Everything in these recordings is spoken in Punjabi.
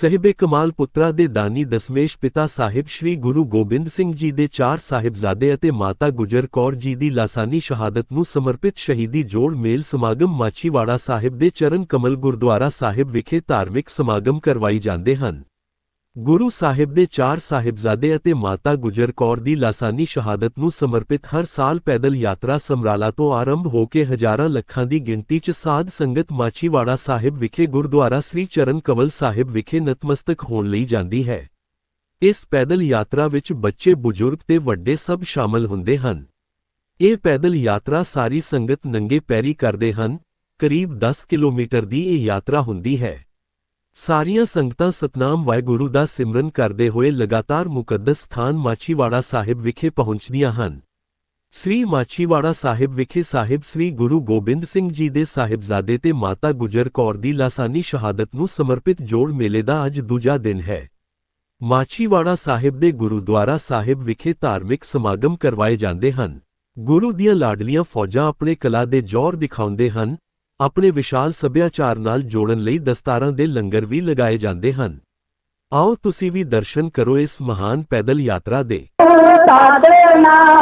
ਸਹਿਬੇ ਕਮਾਲ ਪੁੱਤਰਾ ਦੇ ਦਾਨੀ ਦਸਮੇਸ਼ ਪਿਤਾ ਸਾਹਿਬ ਸ੍ਰੀ ਗੁਰੂ ਗੋਬਿੰਦ ਸਿੰਘ ਜੀ ਦੇ ਚਾਰ ਸਾਹਿਬਜ਼ਾਦੇ ਅਤੇ ਮਾਤਾ ਗੁਜਰ ਕੌਰ ਜੀ ਦੀ ਲਾਸਾਨੀ ਸ਼ਹਾਦਤ ਨੂੰ ਸਮਰਪਿਤ ਸ਼ਹੀਦੀ ਜੋੜ ਮੇਲ ਸਮਾਗਮ ਮਾਛੀਵਾੜਾ ਸਾਹਿਬ ਦੇ ਚਰਨ ਕਮਲ ਗੁਰਦੁਆਰਾ ਸਾਹਿਬ ਵਿਖੇ ਧਾਰਮਿਕ ਸਮਾਗਮ ਕਰਵਾਈ ਜਾਂਦੇ ਹਨ। ਗੁਰੂ ਸਾਹਿਬ ਦੇ ਚਾਰ ਸਾਹਿਬਜ਼ਾਦੇ ਅਤੇ ਮਾਤਾ ਗੁਜਰ ਕੌਰ ਦੀ ਲਾਸਾਨੀ ਸ਼ਹਾਦਤ ਨੂੰ ਸਮਰਪਿਤ ਹਰ ਸਾਲ ਪੈਦਲ ਯਾਤਰਾ ਸਮਰਾਲਾ ਤੋਂ ਆਰੰਭ ਹੋ ਕੇ ਹਜ਼ਾਰਾਂ ਲੱਖਾਂ ਦੀ ਗਿਣਤੀ 'ਚ ਸਾਧ ਸੰਗਤ ਮਾਛੀਵਾੜਾ ਸਾਹਿਬ ਵਿਖੇ ਗੁਰਦੁਆਰਾ ਸ੍ਰੀ ਚਰਨ ਕਵਲ ਸਾਹਿਬ ਵਿਖੇ ਨਤਮਸਤਕ ਹੋਣ ਲਈ ਜਾਂਦੀ ਹੈ। ਇਸ ਪੈਦਲ ਯਾਤਰਾ ਵਿੱਚ ਬੱਚੇ, ਬਜ਼ੁਰਗ ਤੇ ਵੱਡੇ ਸਭ ਸ਼ਾਮਲ ਹੁੰਦੇ ਹਨ। ਇਹ ਪੈਦਲ ਯਾਤਰਾ ਸਾਰੀ ਸੰਗਤ ਨੰਗੇ ਪੈਰੀ ਕਰਦੇ ਹਨ। ਕਰੀਬ 10 ਕਿਲੋਮੀਟਰ ਦੀ ਇਹ ਯਾਤਰਾ ਹੁੰਦੀ ਹੈ। ਸਾਰੀਆਂ ਸੰਗਤਾਂ ਸਤਨਾਮ ਵਾਹਿਗੁਰੂ ਦਾ ਸਿਮਰਨ ਕਰਦੇ ਹੋਏ ਲਗਾਤਾਰ ਮੁਕੱਦਸ ਸਥਾਨ ਮਾਛੀਵਾੜਾ ਸਾਹਿਬ ਵਿਖੇ ਪਹੁੰਚਦੀਆਂ ਹਨ। ਸ੍ਰੀ ਮਾਛੀਵਾੜਾ ਸਾਹਿਬ ਵਿਖੇ ਸਾਹਿਬ ਸ੍ਰੀ ਗੁਰੂ ਗੋਬਿੰਦ ਸਿੰਘ ਜੀ ਦੇ ਸਾਹਿਬਜ਼ਾਦੇ ਤੇ ਮਾਤਾ ਗੁਜਰ ਕੌਰ ਦੀ ਲਾਸਾਨੀ ਸ਼ਹਾਦਤ ਨੂੰ ਸਮਰਪਿਤ ਜੋੜ ਮੇਲੇ ਦਾ ਅੱਜ ਦੂਜਾ ਦਿਨ ਹੈ। ਮਾਛੀਵਾੜਾ ਸਾਹਿਬ ਦੇ ਗੁਰਦੁਆਰਾ ਸਾਹਿਬ ਵਿਖੇ ਧਾਰਮਿਕ ਸਮਾਗਮ ਕਰਵਾਏ ਜਾਂਦੇ ਹਨ। ਗੁਰੂ ਦੀਆਂ ਲਾਡਲੀਆਂ ਫੌਜਾਂ ਆਪਣੇ ਕਲਾ ਦੇ ਜ਼ੋਰ ਦਿਖਾਉਂਦੇ ਹਨ ਆਪਣੇ ਵਿਸ਼ਾਲ ਸੱਭਿਆਚਾਰ ਨਾਲ ਜੋੜਨ ਲਈ ਦਸਤਾਰਾਂ ਦੇ ਲੰਗਰ ਵੀ ਲਗਾਏ ਜਾਂਦੇ ਹਨ। ਆਓ ਤੁਸੀਂ ਵੀ ਦਰਸ਼ਨ ਕਰੋ ਇਸ ਮਹਾਨ ਪੈਦਲ ਯਾਤਰਾ ਦੇ। ਸਤਨਾਮ ਵਾਹਿਗੁਰੂ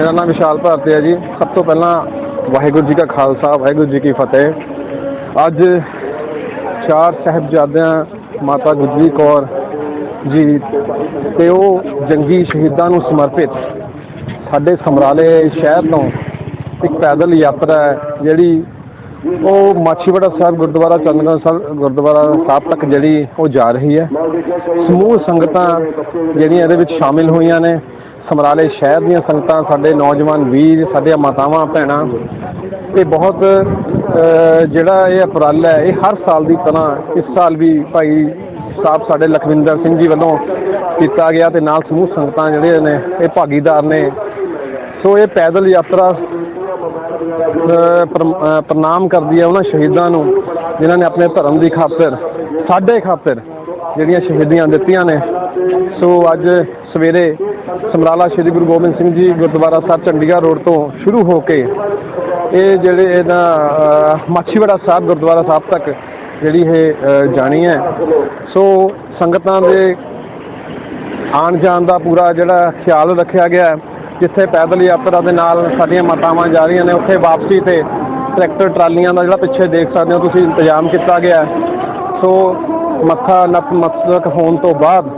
ਮੇਰਾ ਨਾਮ ਵਿਸ਼ਾਲ ਭਾਰਤੀ ਹੈ ਜੀ। ਸਭ ਤੋਂ ਪਹਿਲਾਂ ਵਾਹਿਗੁਰੂ ਜੀ ਕਾ ਖਾਲਸਾ, ਵਾਹਿਗੁਰੂ ਜੀ ਕੀ ਫਤਿਹ। ਅੱਜ ਚਾਰ ਸਾਹਿਬਜ਼ਾਦਿਆਂ ਮਾਤਾ ਗੁਜਰੀ ਕੌਰ ਜੀ ਤੇ ਉਹ ਜੰਗੀ ਸ਼ਹੀਦਾਂ ਨੂੰ ਸਮਰਪਿਤ ਸਾਡੇ ਸਮਰਾਲੇ ਸ਼ਹਿਰ ਤੋਂ ਇੱਕ ਪੈਦਲ ਯਾਤਰਾ ਹੈ, ਜਿਹੜੀ ਉਹ ਮਾਛੀਵਾੜਾ ਸਾਹਿਬ ਗੁਰਦੁਆਰਾ ਚੰਦਗੜ ਸਾਹਿਬ ਗੁਰਦੁਆਰਾ ਸਾਹਿਬ ਤੱਕ ਜਿਹੜੀ ਉਹ ਜਾ ਰਹੀ ਹੈ। ਸਮੂਹ ਸੰਗਤਾਂ ਜਿਹੜੀਆਂ ਇਹਦੇ ਵਿੱਚ ਸ਼ਾਮਿਲ ਹੋਈਆਂ ਨੇ। ਸਮਰਾਲੇ ਸ਼ਹਿਰ ਦੀਆਂ ਸੰਗਤਾਂ, ਸਾਡੇ ਨੌਜਵਾਨ ਵੀਰ, ਸਾਡੀਆਂ ਮਾਤਾਵਾਂ, ਭੈਣਾਂ, ਇਹ ਬਹੁਤ ਜਿਹੜਾ ਇਹ ਉਪਰਾਲਾ ਹੈ, ਇਹ ਹਰ ਸਾਲ ਦੀ ਤਰ੍ਹਾਂ ਇਸ ਸਾਲ ਵੀ ਭਾਈ ਸਾਹਿਬ ਸਾਡੇ ਲਖਵਿੰਦਰ ਸਿੰਘ ਜੀ ਵੱਲੋਂ ਕੀਤਾ ਗਿਆ ਤੇ ਨਾਲ ਸਮੂਹ ਸੰਗਤਾਂ ਜਿਹੜੇ ਨੇ, ਇਹ ਭਾਗੀਦਾਰ ਨੇ। ਸੋ ਇਹ ਪੈਦਲ ਯਾਤਰਾ ਪ੍ਰਣਾਮ ਕਰਦੀ ਹੈ ਉਹਨਾਂ ਸ਼ਹੀਦਾਂ ਨੂੰ, ਜਿਨ੍ਹਾਂ ਨੇ ਆਪਣੇ ਧਰਮ ਦੀ ਖਾਤਰ, ਸਾਡੇ ਖਾਤਰ ਜਿਹੜੀਆਂ ਸ਼ਹੀਦੀਆਂ ਦਿੱਤੀਆਂ ਨੇ। ਸੋ ਅੱਜ ਸਵੇਰੇ ਸਮਰਾਲਾ ਸ਼੍ਰੀ ਗੁਰੂ ਗੋਬਿੰਦ ਸਿੰਘ ਜੀ ਗੁਰਦੁਆਰਾ ਸਾਹਿਬ ਚੰਡੀਗੜ੍ਹ ਰੋਡ ਤੋਂ ਸ਼ੁਰੂ ਹੋ ਕੇ ਇਹ ਜਿਹੜੇ ਇਹਦਾ ਅਹ, ਮਾਛੀਵਾੜਾ ਸਾਹਿਬ ਗੁਰਦੁਆਰਾ ਸਾਹਿਬ ਤੱਕ ਜਿਹੜੀ ਇਹ ਜਾਣੀ ਹੈ। ਸੋ ਸੰਗਤਾਂ ਦੇ ਆਉਣ ਜਾਣ ਦਾ ਪੂਰਾ ਜਿਹੜਾ ਖਿਆਲ ਰੱਖਿਆ ਗਿਆ ਜਿੱਥੇ ਪੈਦਲ ਯਾਤਰਾ ਦੇ ਨਾਲ ਸਾਡੀਆਂ ਮਾਤਾਵਾਂ ਜਾ ਰਹੀਆਂ ਨੇ ਉੱਥੇ ਵਾਪਸੀ ਤੇ ਟਰੈਕਟਰ ਟਰਾਲੀਆਂ ਦਾ ਜਿਹੜਾ ਪਿੱਛੇ ਦੇਖ ਸਕਦੇ ਹੋ ਤੁਸੀਂ ਇੰਤਜ਼ਾਮ ਕੀਤਾ ਗਿਆ ਸੋ ਮੱਥਾ ਨਤਮਸਤਕ ਹੋਣ ਤੋਂ ਬਾਅਦ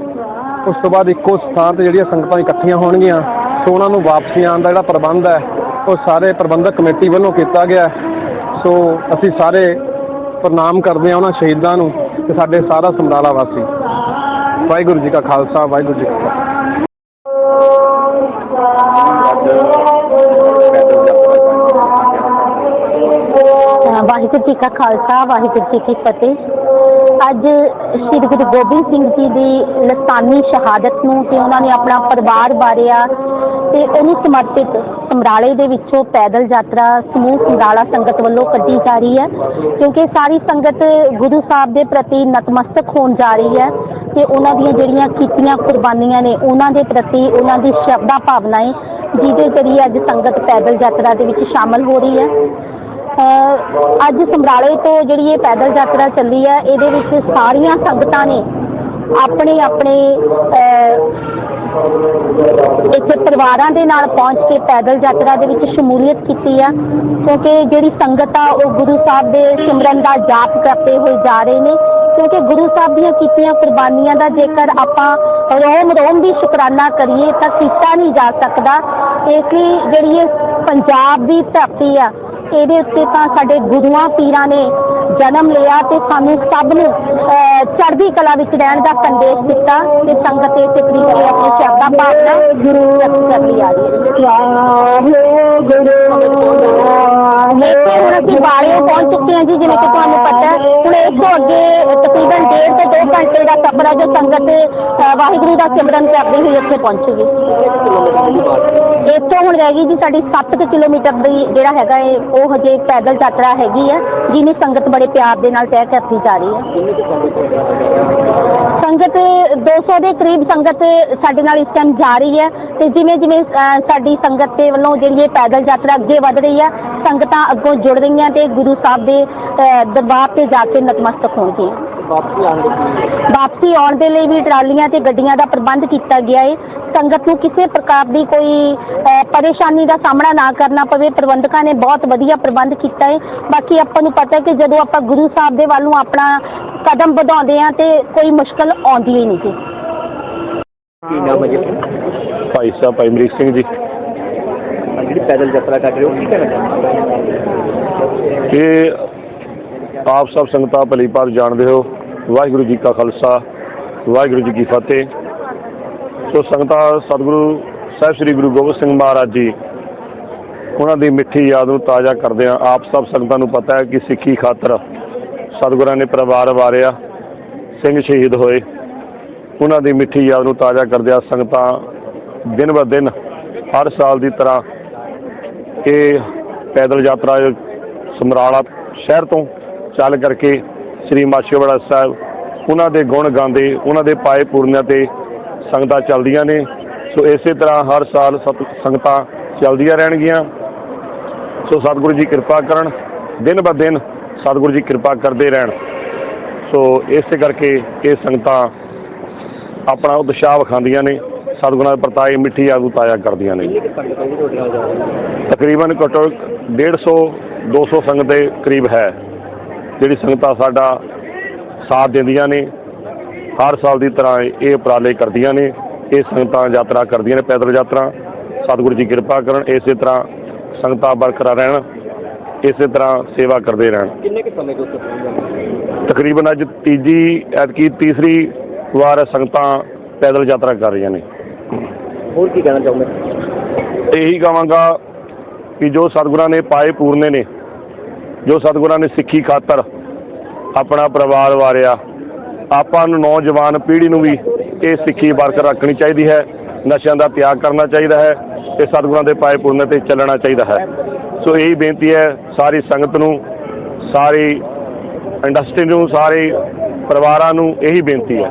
ਉਸ ਤੋਂ ਬਾਅਦ ਇੱਕੋ ਸਥਾਨ ਤੇ ਜਿਹੜੀਆਂ ਸੰਗਤਾਂ ਇਕੱਠੀਆਂ ਹੋਣਗੀਆਂ, ਸੋ ਉਹਨਾਂ ਨੂੰ ਵਾਪਸੀ ਆਉਣ ਦਾ ਜਿਹੜਾ ਪ੍ਰਬੰਧ ਹੈ, ਉਹ ਸਾਰੇ ਪ੍ਰਬੰਧਕ ਕਮੇਟੀ ਵੱਲੋਂ ਕੀਤਾ ਗਿਆ ਸੋ ਅਸੀਂ ਸਾਰੇ ਪ੍ਰਣਾਮ ਕਰਦੇ ਹਾਂ ਉਹਨਾਂ ਸ਼ਹੀਦਾਂ ਨੂੰ ਤੇ ਸਾਡੇ ਸਾਰਾ ਸਮਰਾਲਾ ਵਾਸੀ। ਵਾਹਿਗੁਰੂ ਜੀ ਕਾ ਖਾਲਸਾ, ਵਾਹਿਗੁਰੂ ਜੀ ਕੀ ਫਤਿਹ। ਵਾਹਿਗੁਰੂ ਜੀ ਕਾ ਖਾਲਸਾ, ਵਾਹਿਗੁਰੂ ਜੀ ਕੀ ਫਤਿਹ। ਅੱਜ ਸ੍ਰੀ ਗੁਰੂ ਗੋਬਿੰਦ ਸਿੰਘ ਜੀ ਦੀ ਲਸਾਨੀ ਸ਼ਹਾਦਤ ਨੂੰ ਤੇ ਉਹਨਾਂ ਨੇ ਆਪਣਾ ਪਰਿਵਾਰ ਬਾਰਿਆ ਤੇ ਉਹਨੂੰ ਸਮਰਪਿਤ ਸਮਰਾਲੇ ਦੇ ਵਿੱਚੋਂ ਪੈਦਲ ਯਾਤਰਾ, ਸਮੂਹ ਸਮਰਾਲਾ ਸੰਗਤ ਵੱਲੋਂ ਕੱਢੀ ਜਾ ਰਹੀ ਹੈ ਕਿਉਂਕਿ ਸਾਰੀ ਸੰਗਤ ਗੁਰੂ ਸਾਹਿਬ ਦੇ ਪ੍ਰਤੀ ਨਤਮਸਤਕ ਹੋਣ ਜਾ ਰਹੀ ਹੈ ਤੇ ਉਹਨਾਂ ਦੀਆਂ ਜਿਹੜੀਆਂ ਕੀਤੀਆਂ ਕੁਰਬਾਨੀਆਂ ਨੇ ਉਹਨਾਂ ਦੇ ਪ੍ਰਤੀ ਉਹਨਾਂ ਦੀ ਸ਼ਰਧਾ ਭਾਵਨਾ ਭਾਵਨਾएं ਜਿਹਦੇ ਜ਼ਰੀਏ ਅੱਜ ਸੰਗਤ ਪੈਦਲ ਯਾਤਰਾ ਦੇ ਵਿੱਚ ਸ਼ਾਮਲ ਹੋ ਰਹੀ ਹੈ। ਅੱਜ ਸਮਰਾਲੇ ਤੋਂ ਜਿਹੜੀ ਇਹ ਪੈਦਲ ਯਾਤਰਾ ਚੱਲੀ ਹੈ ਇਹਦੇ ਵਿੱਚ ਸਾਰੀਆਂ ਸੰਗਤਾਂ ਨੇ ਆਪਣੇ ਆਪਣੇ ਅਹ, ਇੱਥੇ ਪਰਿਵਾਰਾਂ ਦੇ ਨਾਲ ਪਹੁੰਚ ਕੇ ਪੈਦਲ ਯਾਤਰਾ ਦੇ ਵਿੱਚ ਸ਼ਮੂਲੀਅਤ ਕੀਤੀ ਆ ਕਿਉਂਕਿ ਜਿਹੜੀ ਸੰਗਤ ਆ ਉਹ ਗੁਰੂ ਸਾਹਿਬ ਦੇ ਸਿਮਰਨ ਦਾ ਜਾਪ ਕਰਦੇ ਹੋਏ ਜਾ ਰਹੇ ਨੇ ਕਿਉਂਕਿ ਗੁਰੂ ਸਾਹਿਬ ਦੀਆਂ ਕੀਤੀਆਂ ਕੁਰਬਾਨੀਆਂ ਦਾ ਜੇਕਰ ਆਪਾਂ ਰੋਮ ਰੋਮ ਦੀ ਸ਼ੁਕਰਾਨਾ ਕਰੀਏ ਤਾਂ ਕੀਤਾ ਨਹੀਂ ਜਾ ਸਕਦਾ ਇਸ ਲਈ ਜਿਹੜੀ ਇਹ ਪੰਜਾਬ ਦੀ ਧਰਤੀ ਆ ਇਹਦੇ ਉੱਤੇ ਤਾਂ ਸਾਡੇ ਗੁਰੂਆਂ ਪੀਰਾਂ ਨੇ ਜਨਮ ਲਿਆ ਤੇ ਸਾਨੂੰ ਸਭ ਨੂੰ ਚੜ੍ਹਦੀ ਕਲਾ ਵਿੱਚ ਰਹਿਣ ਦਾ ਸੰਦੇਸ਼ ਦਿੱਤਾ ਤੇ ਸੰਗਤ ਇਸੇ ਤਰੀਕੇ ਆਪਣੇ ਸ਼ਬਦਾਂ ਭਾਵਨਾ ਗੁਰੂ ਰੱਖ ਲਈ ਆ ਰਹੀ ਹੈ। ਇੱਥੇ ਹੁਣ ਅਸੀਂ ਬਾਰੇ ਪਹੁੰਚ ਚੁੱਕੇ ਹਾਂ ਜੀ, ਜਿਵੇਂ ਕਿ ਤੁਹਾਨੂੰ ਪਤਾ ਹੈ। ਹੁਣ ਇਸ ਤੋਂ ਅੱਗੇ ਤਕਰੀਬਨ ਡੇਢ ਤੋਂ 2 ਘੰਟੇ ਦਾ ਸਫ਼ਰ ਹੈ ਜੋ ਸੰਗਤ ਵਾਹਿਗੁਰੂ ਦਾ ਸਿਮਰਨ ਕਰਦੇ ਹੋਏ ਇੱਥੇ ਪਹੁੰਚੇਗੀ ਇੱਥੋਂ ਹੁਣ ਰਹਿ ਗਈ ਜੀ ਸਾਡੀ 7 ਕਿਲੋਮੀਟਰ ਦੀ ਜਿਹੜਾ ਹੈਗਾ ਹੈ ਉਹ ਹਜੇ ਪੈਦਲ ਯਾਤਰਾ ਹੈਗੀ ਹੈ ਜਿਹਨੂੰ ਸੰਗਤ ਬੜੇ ਪਿਆਰ ਦੇ ਨਾਲ ਤੈਅ ਕਰਦੀ ਜਾ ਰਹੀ ਹੈ? ਸੰਗਤ 200 ਦੇ ਕਰੀਬ ਸੰਗਤ ਸਾਡੇ ਨਾਲ ਇਸ ਟਾਈਮ ਜਾ ਰਹੀ ਹੈ ਤੇ ਜਿਵੇਂ ਜਿਵੇਂ ਸਾਡੀ ਸੰਗਤ ਦੇ ਵੱਲੋਂ ਜਿਹੜੀ ਇਹ ਪੈਦਲ ਯਾਤਰਾ ਅੱਗੇ ਵਧ ਰਹੀ ਹੈ ਸੰਗਤਾਂ ਅੱਗੋਂ ਜੁੜ ਰਹੀਆਂ ਤੇ ਗੁਰੂ ਸਾਹਿਬ ਦੇ ਦਰਬਾਰ ਤੇ ਜਾ ਕੇ ਨਤਮਸਤਕ ਹੋਣਗੀਆਂ। ਵਾਪਸੀ ਆਉਣ ਦੇ ਲਈ ਵੀ ਟਰਾਲੀਆਂ ਤੇ ਗੱਡੀਆਂ ਦਾ ਪ੍ਰਬੰਧ ਕੀਤਾ ਗਿਆ ਹੈ ਸੰਗਤ ਨੂੰ ਕਿਸੇ ਪ੍ਰਕਾਰ ਦੀ ਕੋਈ ਪਰੇਸ਼ਾਨੀ ਦਾ ਸਾਹਮਣਾ ਨਾ ਕਰਨਾ ਪਵੇ। ਪ੍ਰਬੰਧਕਾਂ ਨੇ ਬਹੁਤ ਵਧੀਆ ਪ੍ਰਬੰਧ ਕੀਤਾ ਹੈ ਬਾਕੀ ਆਪਾਂ ਨੂੰ ਪਤਾ ਹੈ ਕਿ ਜਦੋਂ ਆਪਾਂ ਗੁਰੂ ਸਾਹਿਬ ਦੇ ਵੱਲ ਨੂੰ ਆਪਣਾ ਕਦਮ ਵਧਾਉਂਦੇ ਆ ਤੇ ਕੋਈ ਮੁਸ਼ਕਲ ਆਉਂਦੀ ਹੀ ਨਹੀਂ ਜੀ। ਭਾਈ ਸਾਹਿਬ ਭਾਈ ਅਮਰੀਕ ਸਿੰਘ ਜੀ। ਜਿਹੜੀ ਪੈਦਲ ਯਾਤਰਾ ਕਰ ਰਹੇ ਹੋ ਕੀ ਕਹਿਣਾ ਚਾਹੁੰਦੇ ਇਹ ਆਪ ਸਭ ਸੰਗਤਾਂ ਭਲੀ ਭਾਰ ਜਾਣਦੇ ਹੋ। ਵਾਹਿਗੁਰੂ ਜੀ ਕਾ ਖਾਲਸਾ, ਵਾਹਿਗੁਰੂ ਜੀ ਕੀ ਫਤਿਹ। ਸੋ ਸੰਗਤਾਂ, ਸਤਿਗੁਰੂ ਸਾਹਿਬ ਸ੍ਰੀ ਗੁਰੂ ਗੋਬਿੰਦ ਸਿੰਘ ਮਹਾਰਾਜ ਜੀ, ਉਹਨਾਂ ਦੀ ਮਿੱਠੀ ਯਾਦ ਨੂੰ ਤਾਜ਼ਾ ਕਰਦੇ ਆ ਆਪ ਸਭ ਸੰਗਤਾਂ ਨੂੰ ਪਤਾ ਹੈ ਕਿ ਸਿੱਖੀ ਖਾਤਰ ਸਤਿਗੁਰਾਂ ਨੇ ਪਰਿਵਾਰ ਵਾਰਿਆ, ਸਿੰਘ ਸ਼ਹੀਦ ਹੋਏ। ਉਹਨਾਂ ਦੀ ਮਿੱਠੀ ਯਾਦ ਨੂੰ ਤਾਜ਼ਾ ਕਰਦਿਆਂ ਸੰਗਤਾਂ ਦਿਨ ਬ ਦਿਨ, ਹਰ ਸਾਲ ਦੀ ਤਰ੍ਹਾਂ ਇਹ ਪੈਦਲ ਯਾਤਰਾ ਸਮਰਾਲਾ ਸ਼ਹਿਰ ਤੋਂ ਚੱਲ ਕਰਕੇ ਸ੍ਰੀ ਮਾਛੀਵਾੜਾ ਸਾਹਿਬ, ਉਹਨਾਂ ਦੇ ਗੁਣ ਗਾਉਂਦੇ, ਉਹਨਾਂ ਦੇ ਪਾਏ ਪੂਰਨਿਆਂ ਤੇ ਸੰਗਤਾਂ ਚੱਲਦੀਆਂ ਨੇ। ਸੋ ਇਸੇ ਤਰ੍ਹਾਂ ਹਰ ਸਾਲ ਸਤ- ਸੰਗਤਾਂ ਚੱਲਦੀਆਂ ਰਹਿਣਗੀਆਂ। ਸੋ ਸਤਿਗੁਰੂ ਜੀ ਕਿਰਪਾ ਕਰਨ, ਦਿਨ ਬ ਦਿਨ ਸਤਿਗੁਰੂ ਜੀ ਕਿਰਪਾ ਕਰਦੇ ਰਹਿਣ। ਸੋ ਇਸੇ ਕਰਕੇ ਇਹ ਸੰਗਤਾਂ ਆਪਣਾ ਉਤਸ਼ਾਹ ਵਿਖਾਉਂਦੀਆਂ ਨੇ, ਸਤਿਗੁਰਾਂ ਦੇ ਪ੍ਰਤਾਏ ਮਿੱਠੀ ਆਗੂ ਤਾਜ਼ਾ ਕਰਦੀਆਂ ਨੇ। ਕਿ ਸੰਗਤ ਆਈ ਤੁਹਾਡੇ ਨਾਲ ਜਾ ਰਹੀ ਤਕਰੀਬਨ ਘੱਟੋ 150 200 ਸੰਗਤ ਦੇ ਕਰੀਬ ਹੈ। ਜਿਹੜੀ ਸੰਗਤਾਂ ਸਾਡਾ ਸਾਥ ਦਿੰਦੀਆਂ ਨੇ ਹਰ ਸਾਲ ਦੀ ਤਰ੍ਹਾਂ ਇਹ ਉਪਰਾਲੇ ਕਰਦੀਆਂ ਨੇ ਇਹ ਸੰਗਤਾਂ ਯਾਤਰਾ ਕਰਦੀਆਂ ਨੇ ਪੈਦਲ ਯਾਤਰਾ। ਸਤਿਗੁਰੂ ਜੀ ਕਿਰਪਾ ਕਰਨ ਇਸੇ ਤਰ੍ਹਾਂ ਸੰਗਤਾਂ ਬਰਕਰਾਰ ਰਹਿਣ ਇਸੇ ਤਰ੍ਹਾਂ ਸੇਵਾ ਕਰਦੇ ਰਹਿਣ। ਕਿੰਨੇ ਕੁ ਸਮੇਂ ਤੋਂ ਤਕਰੀਬਨ ਅੱਜ ਤੀਜੀ ਐਤਕੀ ਤੀਸਰੀ ਵਾਰ ਸੰਗਤਾਂ ਪੈਦਲ ਯਾਤਰਾ ਕਰ ਰਹੀਆਂ ਨੇ। ਹੋਰ ਕੀ ਕਹਿਣਾ ਚਾਹੁੰਦੇ ਇਹੀ ਕਹਾਂਗਾ ਕਿ ਜੋ ਸਤਿਗੁਰਾਂ ਨੇ ਪਾਏ ਪੂਰਨੇ ਨੇ ਜੋ ਸਤਿਗੁਰਾਂ ਨੇ ਸਿੱਖੀ ਖਾਤਰ ਆਪਣਾ ਪਰਿਵਾਰ ਵਾਰਿਆ, ਆਪਾਂ ਨੂੰ ਨੌਜਵਾਨ ਪੀੜ੍ਹੀ ਨੂੰ ਵੀ ਇਹ ਸਿੱਖੀ ਬਰਕਰਾਰ ਰੱਖਣੀ ਚਾਹੀਦੀ ਹੈ, ਨਸ਼ਿਆਂ ਦਾ ਤਿਆਗ ਕਰਨਾ ਚਾਹੀਦਾ ਹੈ ਤੇ ਸਤਿਗੁਰਾਂ ਦੇ ਪਾਏ ਪੂਰਨੇ ਤੇ ਚੱਲਣਾ ਚਾਹੀਦਾ ਹੈ। ਸੋ ਇਹੀ ਬੇਨਤੀ ਹੈ ਸਾਰੀ ਸੰਗਤ ਨੂੰ, ਸਾਰੀ ਇੰਡਸਟਰੀ ਨੂੰ, ਸਾਰੇ ਪਰਿਵਾਰਾਂ ਨੂੰ ਇਹੀ ਬੇਨਤੀ ਹੈ।